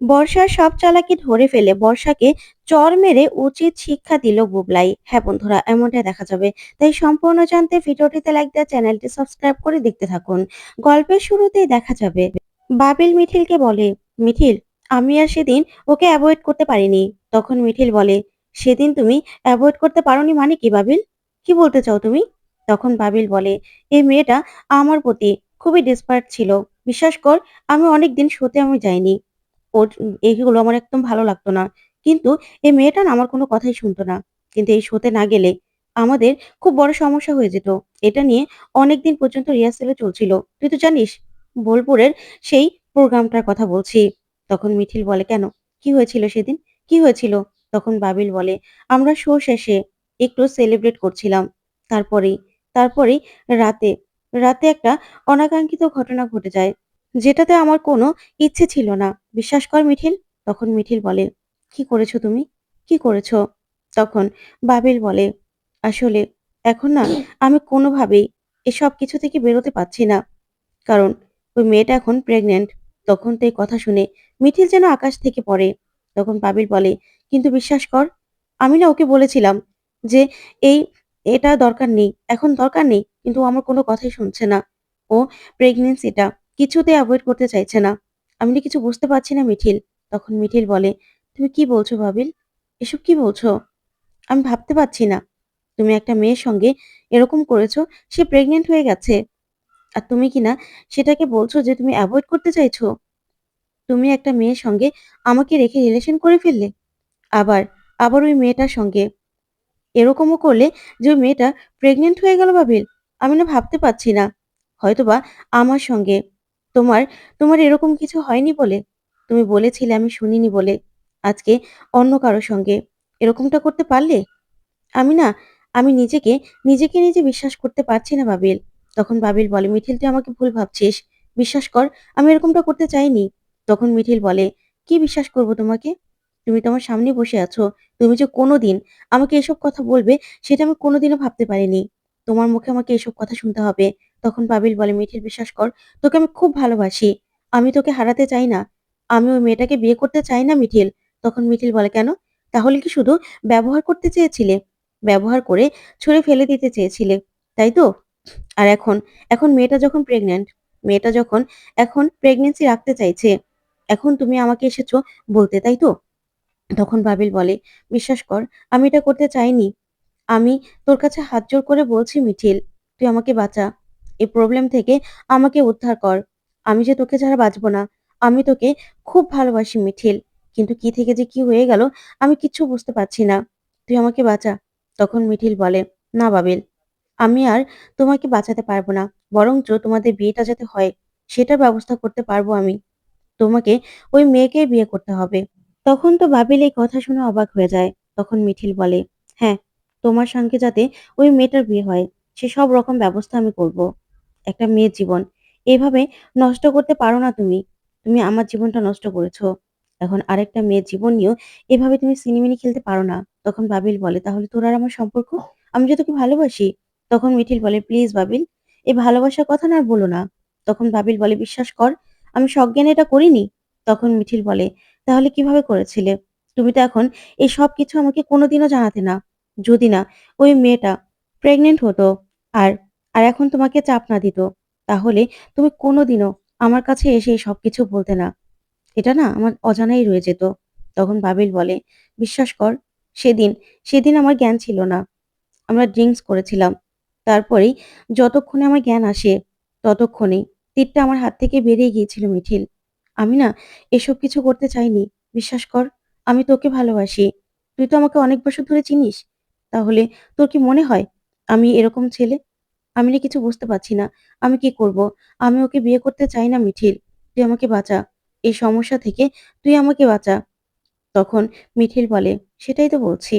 বর্ষার সব চালাকি ধরে ফেলে বর্ষাকে চর মেরে উচিত শিক্ষা দিল বুবলাই। হ্যাঁ বন্ধুরা, এমনটাই দেখা যাবে। তাই সম্পূর্ণ জানতে ভিডিওটিতে লাইক দেওয়া চ্যানেলটি সাবস্ক্রাইব করে দেখতে থাকুন। গল্পের শুরুতেই দেখা যাবে, বাবিল মিঠিলকে বলে, মিঠিল, আমি আর সেদিন ওকে অ্যাভয়েড করতে পারিনি। তখন মিঠিল বলে, সেদিন তুমি অ্যাভয়েড করতে পারোনি মানে কি বাবিল? কি বলতে চাও তুমি? তখন বাবিল বলে, এই মেয়েটা আমার প্রতি খুবই ডিসপার্ট ছিল। বিশ্বাস কর, আমি অনেক দিন শোতে আমি যাইনি। ওর এইগুলো আমার একদম ভালো লাগতো না। কিন্তু এই মেয়েটা না আমার কোনো কথাই শুনতো না। কিন্তু এই শোতে না গেলে আমাদের খুব বড় সমস্যা হয়ে যেত। এটা নিয়ে অনেকদিন পর্যন্ত রিহার্সেলে চলছিল। তুই তো জানিস বোলপুরের সেই প্রোগ্রামটার কথা বলছি। তখন মিঠিল বলে, "কেন? কি হয়েছিল সেদিন? কি হয়েছিল?" তখন বাবিল বলে, "আমরা শো শেষে একটু সেলিব্রেট করছিলাম। তারপরেই, তারপরেই রাতে, রাতে একটা অনাকাঙ্ক্ষিত ঘটনা ঘটে যায়। যেটাতে আমার কোনো ইচ্ছে ছিল না। বিশ্বাস কর মিঠিল। তখন মিঠিল বলে, "কি করেছ তুমি? কি করেছ?" তখন বাবিল বলে, "আসলে এখন না আমি কোনোভাবেই এসব কিছু থেকে বেরোতে পারছি না। কারণ ওই মেয়েটা এখন প্রেগন্যান্ট।" তখন তো এই কথা শুনে মিঠিল যেন আকাশ থেকে পড়ে। তখন বাবিল বলে, "কিন্তু বিশ্বাস কর, আমি না ওকে বলেছিলাম যে এই এটা দরকার নেই, এখন দরকার নেই। কিন্তু আমার কোনো কথাই শুনছে না। ও প্রেগন্যান্সিটা কিছুতেই অ্যাভয়েড করতে চাইছে না। আমি না কিছু বুঝতে পারছি না মিঠিল। তখন মিঠিল বলে, "তুমি কি বলছো ভাবিল এসব কি বলছো? আমি ভাবতে পারছি না। তুমি একটা মেয়ের সঙ্গে এরকম করেছ, সে প্রেগনেন্ট হয়ে গেছে। আর তুমি কি না সেটাকে বলছো যে তুমি অ্যাভয়েড করতে চাইছো। তুমি একটা মেয়ের সঙ্গে আমাকে রেখে রিলেশন করে ফেললে। আবার, আবার ওই মেয়েটার সঙ্গে এরকমও করলে যে ওই মেয়েটা প্রেগনেন্ট হয়ে গেল ভাবিল আমি না ভাবতে পারছি না। হয়তোবা আমার সঙ্গে তোমার, তোমার এরকম কিছু হয়নি বলে। তুমি বলেছিলে আমি শুনিনি বলে। আজকে অন্য কারও সঙ্গে এরকমটা করতে পারলে? আমি না আমি নিজেকে, নিজেকে নিজে বিশ্বাস করতে পারছি না বাবিল। তখন বাবিল বলে, "মিঠিল তুই আমাকে ভুল ভাবছিস। বিশ্বাস কর আমি এরকমটা করতে চাইনি।" তখন মিঠিল বলে, "কি বিশ্বাস করব তোমাকে? তুমি তো আমার সামনে বসে আছো। তুমি যে কোনোদিন আমাকে এসব কথা বলবে সেটা আমি কোনোদিনও ভাবতে পারিনি। তোমার মুখে আমাকে এসব কথা শুনতে হবে।" তখন বাবিল বলে, "মিঠিল বিশ্বাস কর তোকে আমি খুব ভালোবাসি। আমি তোকে হারাতে চাই না। আমি ওই মেয়েটাকে বিয়ে করতে চাই না মিঠিল।" তখন মিঠিল বলে, "কেন? তাহলে কি শুধু ব্যবহার করতে চেয়েছিলে? ব্যবহার করে ছুঁড়ে ফেলে দিতে চেয়েছিলে, তাই তো? আর এখন, এখন মেয়েটা যখন প্রেগন্যান্ট, মেয়েটা যখন এখন প্রেগন্যান্সি রাখতে চাইছে, এখন তুমি আমাকে এসেছ বলতে, তাই তো?" তখন বাবিল বলে, "বিশ্বাস কর আমি এটা করতে চাইনি। আমি তোর কাছে হাত জোড় করে বলছি মিঠিল, তুই আমাকে বাঁচা। এই প্রবলেম থেকে আমাকে উদ্ধার কর। আমি যে তোকে ছাড়া বাঁচবো না। আমি তোকে খুব ভালোবাসি মিঠিল। কিন্তু কি থেকে যে কি হয়ে গেল আমি কিচ্ছু বুঝতে পারছি না। তুই আমাকে বাঁচা। তখন মিঠিল বলে, "না বাবিল, আমি আর তোমাকে বাঁচাতে পারব না। বরঞ্চ তোমাদের বিয়েটা যাতে হয় সেটার ব্যবস্থা করতে পারব আমি। তোমাকে ওই মেয়েকেই বিয়ে করতে হবে।" তখন তো বাবিল এই কথা শুনে অবাক হয়ে যায়। তখন মিঠিল বলে, "হ্যাঁ, তোমার সঙ্গে যাতে ওই মেয়েটার বিয়ে হয় সে সব রকম ব্যবস্থা আমি করব। একটা মেয়ের জীবন এভাবে নষ্ট করতে পারো না তুমি। তুমি আমার জীবনটা নষ্ট করেছ। এখন আরেকটা মেয়ের জীবন নিয়েও এভাবে তুমি ছিনিমিনি খেলতে পারো না। তখন বাবিল বলে, "তাহলে তোর আর আমার সম্পর্ক? আমি যে তোকে ভালোবাসি।" তখন মিঠিল বলে, "প্লিজ বাবিল, এই ভালোবাসার কথা না বলো না।" তখন বাবিল বলে, "বিশ্বাস কর, আমি সজ্ঞানে এটা করিনি।" তখন মিঠিল বলে, "তাহলে কীভাবে করেছিলে? তুমি তো এখন এই সব কিছু আমাকে কোনোদিনও জানাতে না। যদি না ওই মেয়েটা প্রেগনেন্ট হতো আর, আর এখন তোমাকে চাপ না দিত, তাহলে তুমি কোনোদিনও আমার কাছে এসে সব কিছু বলতে না। এটা না আমার অজানাই রয়ে যেত। তখন বাবিল বলে, "বিশ্বাস কর, সেদিন, সেদিন আমার জ্ঞান ছিল না। আমরা ড্রিঙ্কস করেছিলাম। তারপরেই যতক্ষণে আমার জ্ঞান আসে, ততক্ষণেই তীরটা আমার হাত থেকে বেরিয়ে গিয়েছিল মিঠিল। আমি না এসব কিছু করতে চাইনি। বিশ্বাস কর, আমি তোকে ভালোবাসি। তুই তো আমাকে অনেক বছর ধরে চিনিস। তাহলে তোর কি মনে হয় আমি এরকম ছেলে? আমি না কিছু বুঝতে পারছি না। আমি কি করব? আমি ওকে বিয়ে করতে চাই না মিঠিল। তুই আমাকে বাঁচা। এই সমস্যা থেকে তুই আমাকে বাঁচা। তখন মিঠিল বলে, "সেটাই তো বলছি।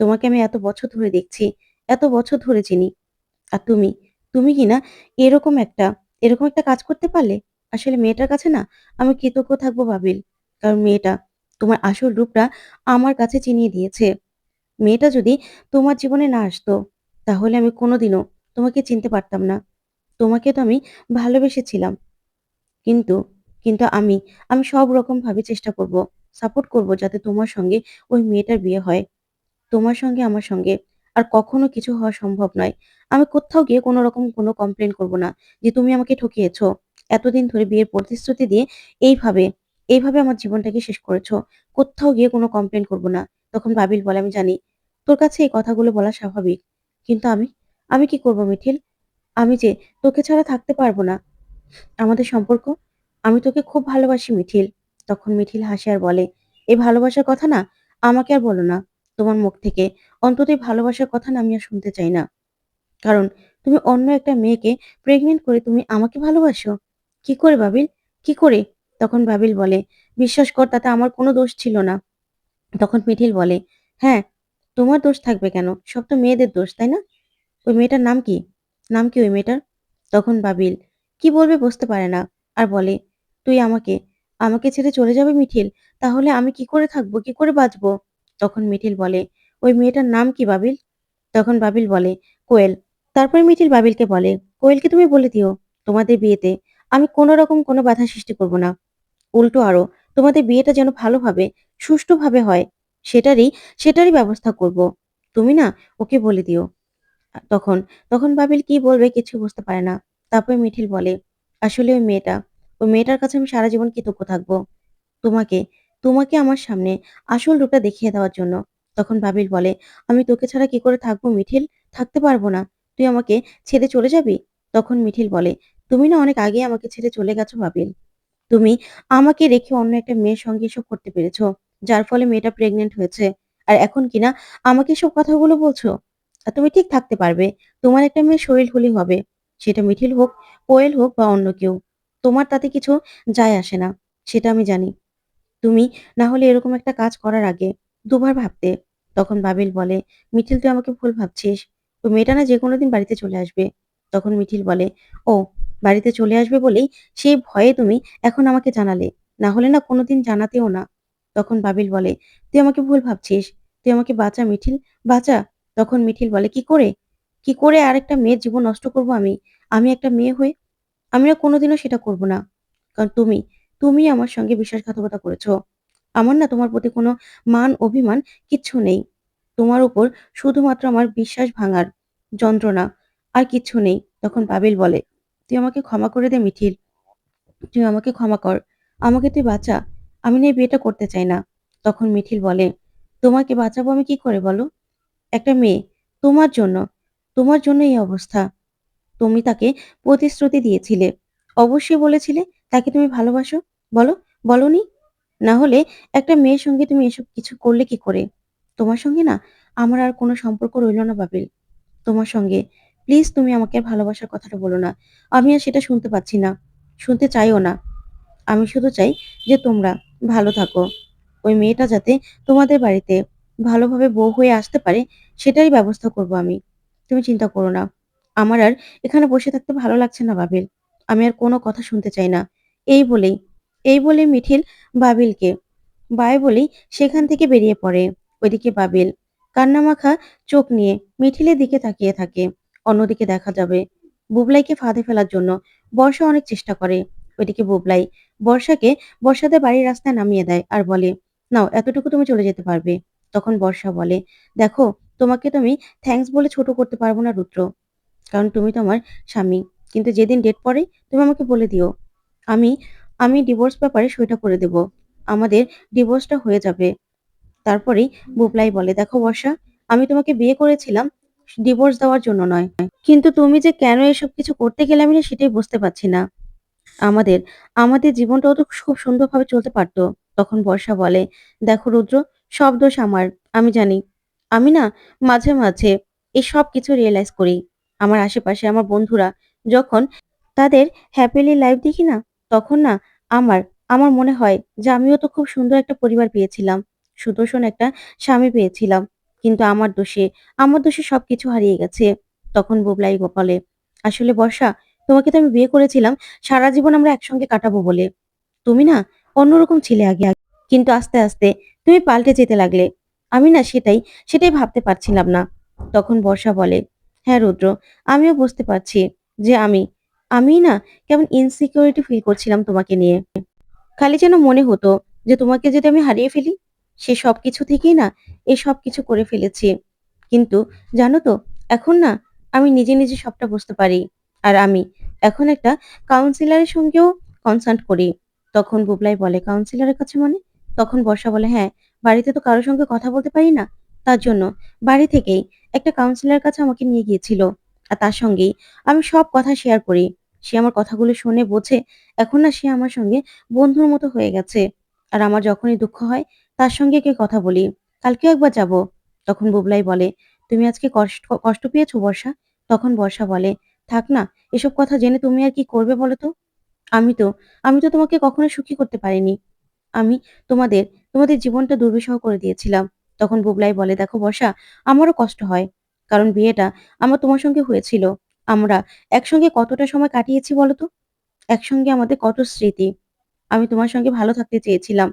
তোমাকে আমি এত বছর ধরে দেখছি, এত বছর ধরে চিনি। আর তুমি, তুমি কি না এরকম একটা, এরকম একটা কাজ করতে পারলে? আসলে মেয়েটার কাছে না আমি কৃতজ্ঞ থাকব বাবিল। কারণ মেয়েটা তোমার আসল রূপটা আমার কাছে চিনিয়ে দিয়েছে। মেয়েটা যদি তোমার জীবনে না আসতো, তাহলে আমি কোনোদিনও তোমাকে চিনতে পারতাম না। তোমাকে তো আমি ভালোবেসেছিলাম। কিন্তু কিন্তু আমি, আমি সব রকমভাবে চেষ্টা করব, সাপোর্ট করব যাতে তোমার সঙ্গে ওই মেয়েটার বিয়ে হয়। তোমার সঙ্গে আমার সঙ্গে আর কখনো কিছু হওয়া সম্ভব নয়। আমি কোথাও গিয়ে কোনো রকম কোনো কমপ্লেন করব না যে তুমি আমাকে ঠকিয়েছ। এতদিন ধরে বিয়ের প্রতিশ্রুতি দিয়ে এইভাবে, এইভাবে আমার জীবনটাকে শেষ করেছ। কোত্থাও গিয়ে কোনো কমপ্লেন করব না। তখন বাবিল বলে, "আমি জানি তোর কাছে এই কথাগুলো বলা স্বাভাবিক। কিন্তু আমি, আমি কি করব মিঠিল? আমি যে তোকে ছাড়া থাকতে পারব না। আমাদের সম্পর্ক, আমি তোকে খুব ভালোবাসি মিঠিল।" তখন মিঠিল হাসে আর বলে, "এই ভালোবাসার কথা না আমাকে আর বলো না। তোমার মুখ থেকে অন্তত এই ভালোবাসার কথা না আমি আর শুনতে চাই না। কারণ তুমি অন্য একটা মেয়েকে প্রেগনেন্ট করে তুমি আমাকে ভালোবাসো? কি করে বাবিল? কি করে?" তখন বাবিল বলে, "বিশ্বাস কর তাতে আমার কোনো দোষ ছিল না।" তখন মিঠিল বলে, "হ্যাঁ, তোমার দোষ থাকবে কেন? সব তো মেয়েদের দোষ, তাই না? ওই মেয়েটার নাম কি? নাম কি ওই মেয়েটার?" তখন বাবিল কি বলবে বুঝতে পারে না আর বলে, "তুই আমাকে, আমাকে ছেড়ে চলে যাবে মিঠিল? তাহলে আমি কি করে থাকব? কি করে বাঁচবো?" তখন মিঠিল বলে, "ওই মেয়েটার নাম কি বাবিল?" তখন বাবিল বলে, "কোয়েল।" তারপরে মিঠিল বাবিলকে বলে, "কোয়েলকে তুমি বলে দিও, তোমাদের বিয়েতে আমি কোনো রকম কোনো বাধা সৃষ্টি করব না। উল্টো আরও তোমাদের বিয়েটা যেন ভালোভাবে, সুষ্ঠুভাবে হয়, সেটারই সেটারই ব্যবস্থা করব। তুমি না ওকে বলে দিও।" তখন, তখন বাবিল কি বলবে কিছু বুঝতে পারে না। তারপরে মিঠিল বলে, "আসলে ওই মেয়েটা, ওই মেয়েটার কাছে আমি সারা জীবন কৃতজ্ঞ থাকব। তোমাকে, তোমাকে আমার সামনে আসল রূপটা দেখিয়ে দেওয়ার জন্য।" তখন বাবিল বলে, "আমি তোকে ছাড়া কি করে থাকব মিঠিল? থাকতে পারব না। তুই আমাকে ছেড়ে চলে যাবি?" তখন মিঠিল বলে, "তুমি না অনেক আগেই আমাকে ছেড়ে চলে গেছো বাবিল। তুমি আমাকে রেখে অন্য একটা মেয়ের সঙ্গে এসব করতে পেরেছ। যার ফলে মেয়েটা প্রেগনেন্ট হয়েছে। আর এখন কিনা আমাকে সব কথাগুলো বলছো? আর তুমি ঠিক থাকতে পারবে। তোমার একটা মেয়ের শরীর হলেই হবে। সেটা মিঠিল হোক, কোয়েল হোক বা অন্য কেউ। তোমার তাতে কিছু যায় আসে না। সেটা আমি জানি। তুমি না হলে এরকম একটা কাজ করার আগে দুবার ভাবতে।" তখন বাবিল বলে, "মিঠিল তুই আমাকে ভুল ভাবছিস। তো মেয়েটা না যে কোনো দিন বাড়িতে চলে আসবে।" তখন মিঠিল বলে, "ও বাড়িতে চলে আসবে বলেই সেই ভয়ে তুমি এখন আমাকে জানালে। না হলে না কোনোদিন জানাতেও না।" তখন বাবিল বলে, "তুই আমাকে ভুল ভাবছিস। তুই আমাকে বাঁচা মিঠিল, বাঁচা।" তখন মিঠিল বলে, "কি করে? কি করে আর একটা মেয়ের জীবন নষ্ট করব আমি? আমি একটা মেয়ে হয়ে? আমি না কোনোদিনও সেটা করব না। কারণ তুমি, তুমি আমার সঙ্গে বিশ্বাসঘাতকতা করেছ। আমার না তোমার প্রতি কোনো মান অভিমান কিচ্ছু নেই। তোমার উপর শুধুমাত্র আমার বিশ্বাস ভাঙার যন্ত্রণা, আর কিচ্ছু নেই।" তখন বাবিল বলে, "তুই আমাকে ক্ষমা করে দে মিঠিল। তুই আমাকে ক্ষমা কর। আমাকে তুই বাঁচা। আমি না বিয়েটা করতে চাই না।" তখন মিঠিল বলে, "তোমাকে বাঁচাবো আমি কি করে বলো? একটা মেয়ে, তোমার জন্য, তোমার জন্য এই অবস্থা। তুমি তাকে প্রতিশ্রুতি দিয়েছিলে। অবশ্যই বলেছিলে তাকে তুমি ভালোবাসো। বলো, বলোনি? না হলে একটা মেয়ের সঙ্গে তুমি এসব কিছু করলে কি করে? তোমার সঙ্গে না আমার আর কোনো সম্পর্ক রইল না বাবিল। তোমার সঙ্গে প্লিজ তুমি আমাকে ভালোবাসার কথাটা বলো না। আমি আর সেটা শুনতে পাচ্ছি না। শুনতে চাইও না। আমি শুধু চাই যে তোমরা ভালো থাকো। ওই মেয়েটা যাতে তোমাদের বাড়িতে ভালোভাবে বউ হয়ে আসতে পারে সেটারই ব্যবস্থা করব আমি। তুমি চিন্তা করো না। আমার আর এখানে বসে থাকতে ভালো লাগছে না বাবিল। আমি আর কোনো কথা শুনতে চাই না।" এই বলেই, এই বলে মিঠিল বাবিলকে বাই বলেই সেখান থেকে বেরিয়ে পড়ে। ওইদিকে বাবিল কান্নামাখা চোখ নিয়ে মিঠিলের দিকে তাকিয়ে থাকে। অন্যদিকে দেখা যাবে বুবলাইকে ফাঁদে ফেলার জন্য বর্ষা অনেক চেষ্টা করে। ওইদিকে বুবলাই বর্ষাকে বর্ষাদের বাড়ির রাস্তায় নামিয়ে দেয় আর বলে, "নাও এতটুকু তুমি চলে যেতে পারবে।" তখন বর্ষা বলে, "দেখো তোমাকে তো আমি থ্যাংকস বলে ছোট করতে পারব না রুদ্র। কারণ তুমি তো আমার স্বামী। কিন্তু যেদিন ডেট পড়ে তুমি আমাকে বলে দিও। আমি, আমি ডিভোর্স ব্যাপারে সইটা করে দেব। আমাদের ডিভোর্সটা হয়ে যাবে।" তারপরেই বুপলাই বলে, "দেখো বর্ষা, আমি তোমাকে বিয়ে করেছিলাম ডিভোর্স দেওয়ার জন্য নয়। কিন্তু তুমি যে কেন এসব কিছু করতে গেলে আমি না সেটাই বুঝতে পারছি না। আমাদের, আমাদের জীবনটাও তো খুব সুন্দরভাবে চলতে পারতো তখন বর্ষা বলে, "দেখো রুদ্র, সব দোষ আমার। আমি জানি। আমি না মাঝে, মাঝে এই সব কিছু রিয়েলাইজ করি। আমার আশেপাশে আমার বন্ধুরা যখন তাদের হ্যাপিলি লাইফ দেখি না, তখন না আমার, আমার মনে হয় যে আমিও তো খুব সুন্দর একটা পরিবার পেয়েছিলাম। সুদর্শন একটা স্বামী পেয়েছিলাম। কিন্তু আমার দোষে, আমার দোষে সবকিছু হারিয়ে গেছে।" তখন বুবলাই বলে, "আসলে বর্ষা, তোমাকে তো আমি বিয়ে করেছিলাম সারা জীবন আমরা একসঙ্গে কাটাবো বলে। তুমি না অন্যরকম ছিলে আগে, কিন্তু আস্তে, আস্তে তুমি পাল্টে যেতে লাগলে। আমি না সেটাই, সেটাই ভাবতে পারছিলাম না।" তখন বর্ষা বলে, "হ্যাঁ রুদ্র, আমিও বুঝতে পারছি যে আমি, আমিই না কেমন ইনসিকিউরিটি ফিল করছিলাম তোমাকে নিয়ে। খালি যেন মনে হতো যে তোমাকে যদি আমি হারিয়ে ফেলি, সে সব কিছু থেকেই না এই সবকিছু করে ফেলেছি। কিন্তু জানো তো এখন না আমি নিজে, নিজে সবটা বুঝতে পারি। আর আমি এখন একটা কাউন্সিলরের সঙ্গেও কনসাল্ট করি। তখন বুবলাই বলে, "কাউন্সিলরের কাছে মানে?" তখন বর্ষা বলে, "হ্যাঁ, বাড়িতে তো কারোর সঙ্গে কথা বলতে পারি না। তার জন্য বাড়ি থেকেই একটা কাউন্সিলরের কাছে আমাকে নিয়ে গিয়েছিল। আর তার সঙ্গেই আমি সব কথা শেয়ার করি। সে আমার কথাগুলো শুনে বোঝে। এখন না সে আমার সঙ্গে বন্ধুর মতো হয়ে গেছে। আর আমার যখনই দুঃখ হয় তার সঙ্গে গিয়ে কথা বলি। কালকেও একবার যাব।" তখন বুবলাই বলে, "তুমি আজকে কষ্ট কষ্ট পেয়েছ বর্ষা?" তখন বর্ষা বলে, "থাক না, এসব কথা জেনে তুমি আর কি করবে বলো তো? আমি তো আমি তো তোমাকে কখনো সুখী করতে পারিনি। আমি তোমাদের তোমাদের জীবনটা দুর্বিষহ করে দিয়েছিলাম।" তখন বুবলাই বলে, "দেখো বর্ষা, আমারও কষ্ট হয়। কারণ বিয়েটা আমার তোমার সঙ্গে হয়েছিল। আমরা একসঙ্গে কতটা সময় কাটিয়েছি বলো তো? একসঙ্গে আমাদের কত স্মৃতি। আমি তোমার সঙ্গে ভালো থাকতে চেয়েছিলাম।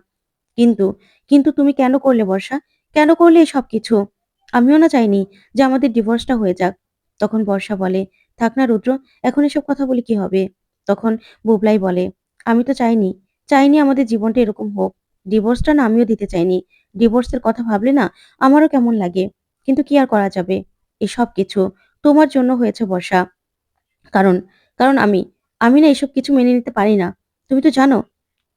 কিন্তু, কিন্তু তুমি কেন করলে বর্ষা? কেন করলে এসব কিছু? আমিও না চাইনি যে আমাদের ডিভোর্সটা হয়ে যাক। তখন বর্ষা বলে, "থাক না রুদ্র, এখন এসব কথা বলে কি হবে?" তখন বুবলাই বলে, "আমি তো চাইনি, চাইনি আমাদের জীবনটা এরকম হোক। ডিভোর্সটা না আমিও দিতে চাইনি। ডিভোর্সের কথা ভাবলে না আমারও কেমন লাগে। কিন্তু কি আর করা যাবে? এসব কিছু তোমার জন্য হয়েছে বর্ষা। কারণ, কারণ আমি, আমি না এসব কিছু মেনে নিতে পারি না। তুমি তো জানো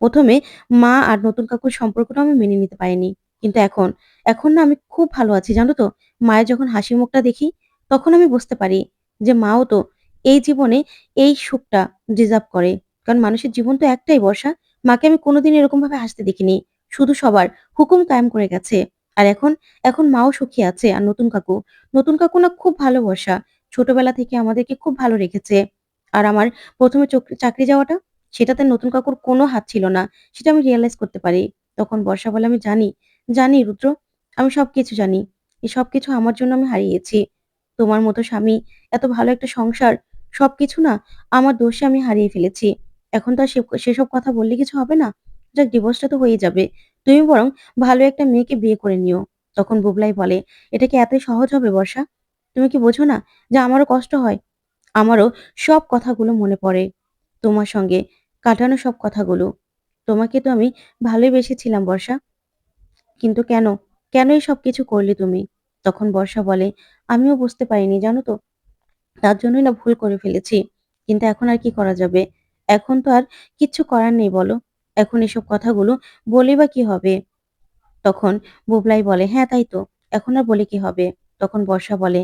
প্রথমে মা আর নতুন কাকুর সম্পর্কটা আমি মেনে নিতে পারিনি। কিন্তু এখন, এখন না আমি খুব ভালো আছি জানো তো? মায়ের যখন হাসি মুখটা দেখি, তখন আমি বুঝতে পারি যে মাও তো এই জীবনে এই সুখটা ডিজার্ভ করে। কারণ মানুষের জীবন তো একটাই বর্ষা। মাকে আমি কোনোদিন এরকমভাবে হাসতে দেখিনি। শুধু সবার হুকুম কায়েম করে গেছে। আর এখন, এখন মাও সুখী আছে। আর নতুন কাকু, নতুন কাকু না খুব ভালো বর্ষা। ছোটবেলা থেকে আমাদেরকে খুব ভালো রেখেছে। আর আমার ১ম এ চাকরি যাওয়াটা সেটাতে নতুন কাকুর কোনো হাত ছিল না। সেটা আমি রিয়ালাইজ করতে পারি। তখন বর্ষা বলে, "আমি জানি, জানি রুদ্র। আমি সব কিছু জানি। এই সবকিছু আমার জন্য আমি হারিয়েছি। তোমার মতো স্বামী, এত ভালো একটা সংসার, সবকিছু না আমার দোষে আমি হারিয়ে ফেলেছি। এখন তো আর সেসব কথা বললে কিছু হবে না। যাক ডিভোর্সটা তো হয়েই যাবে। তুমি বরং ভালো একটা মেয়েকে বিয়ে করে নিও।" তখন বুবলাই বলে, "এটা কি এতই সহজ হবে বর্ষা? তুমি কি বোঝো না যে আমারও কষ্ট হয়? আমারও সব কথাগুলো মনে পড়ে। তোমার সঙ্গে কাটানো সব কথাগুলো। তোমাকে তো আমি ভালোই বেসেছিলাম বর্ষা। কিন্তু কেন? কেনই সব কিছু করলে তুমি?" তখন বর্ষা বলে, "আমিও বুঝতে পারিনি জানো তো? তার জন্যই না ভুল করে ফেলেছি। কিন্তু এখন আর কি করা যাবে? এখন তো আর কিচ্ছু করার নেই বলো? এখন এসব কথাগুলো বলেই বা কি হবে?" তখন বুবলাই বলে, "হ্যাঁ, তাই তো। এখন আর বলে কি হবে?" তখন বর্ষা বলে,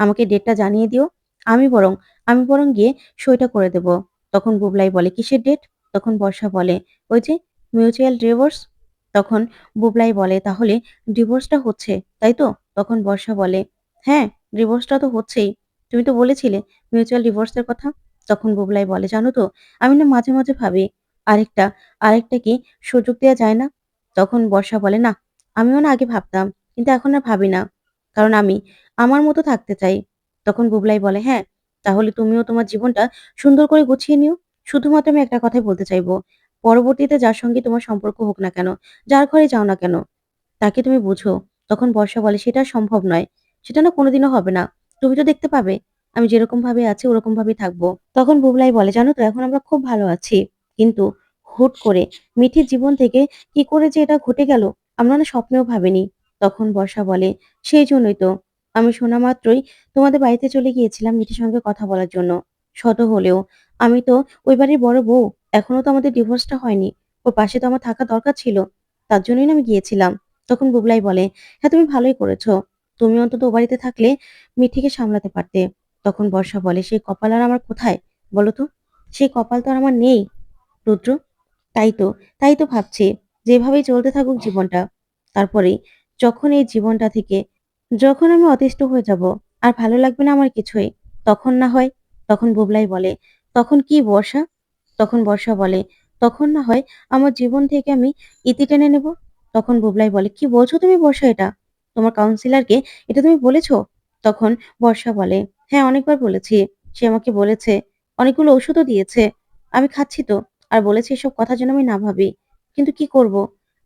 "আমাকে ডেটটা জানিয়ে দিও। আমি বরং আমি বরং গিয়ে সইটা করে দেব।" তখন বুবলাই বলে, "কিসের ডেট?" তখন বর্ষা বলে, "ওই যে মিউচুয়াল ডিভোর্স।" তখন বুবলাই বলে, "তাহলে ডিভোর্সটা হচ্ছে, তাই তো?" তখন বর্ষা বলে, "হ্যাঁ, ডিভোর্সটা তো হচ্ছেই। তুমি তো বলেছিলে মিউচুয়াল ডিভোর্সের কথা।" তখন বুবলাই বলে, "জানো তো আমি না মাঝে, মাঝে ভাবি আরেকটা আরেকটা কি সুযোগ দেওয়া যায় না?" তখন বর্ষা বলে, "না, আমিও না আগে ভাবতাম। কিন্তু এখন আর ভাবি না। কারণ আমি আমার মতো থাকতে চাই।" তখন বুবলাই বলে, "হ্যাঁ, তাহলে তুমিও তোমার জীবনটা সুন্দর করে গুছিয়ে নিও। শুধুমাত্র আমি একটা কথাই বলতে চাইব। পরবর্তীতে যার সঙ্গে তোমার সম্পর্ক হোক না কেন, যার ঘরে যাও না কেন, তাকে তুমি বুঝো।" তখন বর্ষা বলে, "সেটা সম্ভব নয়। সেটা না কোনোদিনও হবে না। তুমি তো দেখতে পাবে আমি যেরকম ভাবে আছি ওরকম ভাবেই থাকব।" তখন বুবলাই বলে, "জানো তো এখন আমরা খুব ভালো আছি। কিন্তু হুট করে মিঠির জীবন থেকে কি করে যে এটা ঘটে গেল আমরা না স্বপ্নেও ভাবিনি।" তখন বর্ষা বলে, "সেই জন্যই তো আমি শোনা মাত্রই তোমাদের বাড়িতে চলে গিয়েছিলাম মিঠির সঙ্গে কথা বলার জন্য। শত হলেও আমি তো ওই বাড়ির বড় বউ। এখনও তো আমাদের ডিভোর্সটা হয়নি। ওর পাশে তো আমার থাকা দরকার ছিল। তার জন্যই না আমি গিয়েছিলাম।" তখন বুবলাই বলে, "হ্যাঁ, তুমি ভালোই করেছ। তুমি অন্তত ও বাড়িতে থাকলে মিঠিকে সামলাতে পারতে।" তখন বর্ষা বলে, "সেই কপাল আর আমার কোথায় বলো তো? সেই কপাল তো আর আমার নেই রুদ্র। তাই তো, তাই তো ভাবছি যেভাবেই চলতে থাকুক জীবনটা। তারপরে যখন এই জীবনটা থেকে যখন আমি অতিষ্ঠ হয়ে যাব, আর ভালো লাগবে না আমার কিছুই, তখন না হয়" তখন বুবলাই বলে, "তখন কি বর্ষা?" তখন বর্ষা বলে, "তখন না হয় আমার জীবন থেকে আমি ইতি টেনে নেব।" তখন বুবলাই বলে, "কি বলছো তুমি বর্ষা এটা? তোমার কাউন্সিলরকে এটা তুমি বলেছ?" তখন বর্ষা বলে, "হ্যাঁ, অনেকবার বলেছি। সে আমাকে বলেছে, অনেকগুলো ওষুধও দিয়েছে। আমি খাচ্ছি তো। আর বলেছে এসব কথা যেন আমি না ভাবি। কিন্তু কি করব?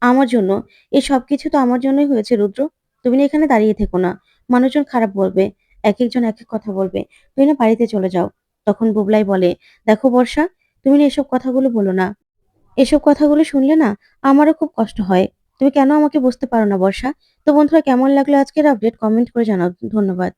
আমার জন্য এই সব কিছু তো আমার জন্যই হয়েছে রুদ্র। তুমি না এখানে দাঁড়িয়ে থেকো না। মানুষজন খারাপ বলবে। এক একজন এক এক কথা বলবে। তুমি না বাড়িতে চলে যাও।" তখন বুবলাই বলে, "দেখো বর্ষা, তুমি না এসব কথাগুলো বলো না। এসব কথাগুলো শুনলে না আমারও খুব কষ্ট হয়। তুমি কেন আমাকে বুঝতে পারো না, বর্ষা? তো বন্ধুরা, কেমন লাগল আজকের আপডেট কমেন্ট করে জানাও। ধন্যবাদ।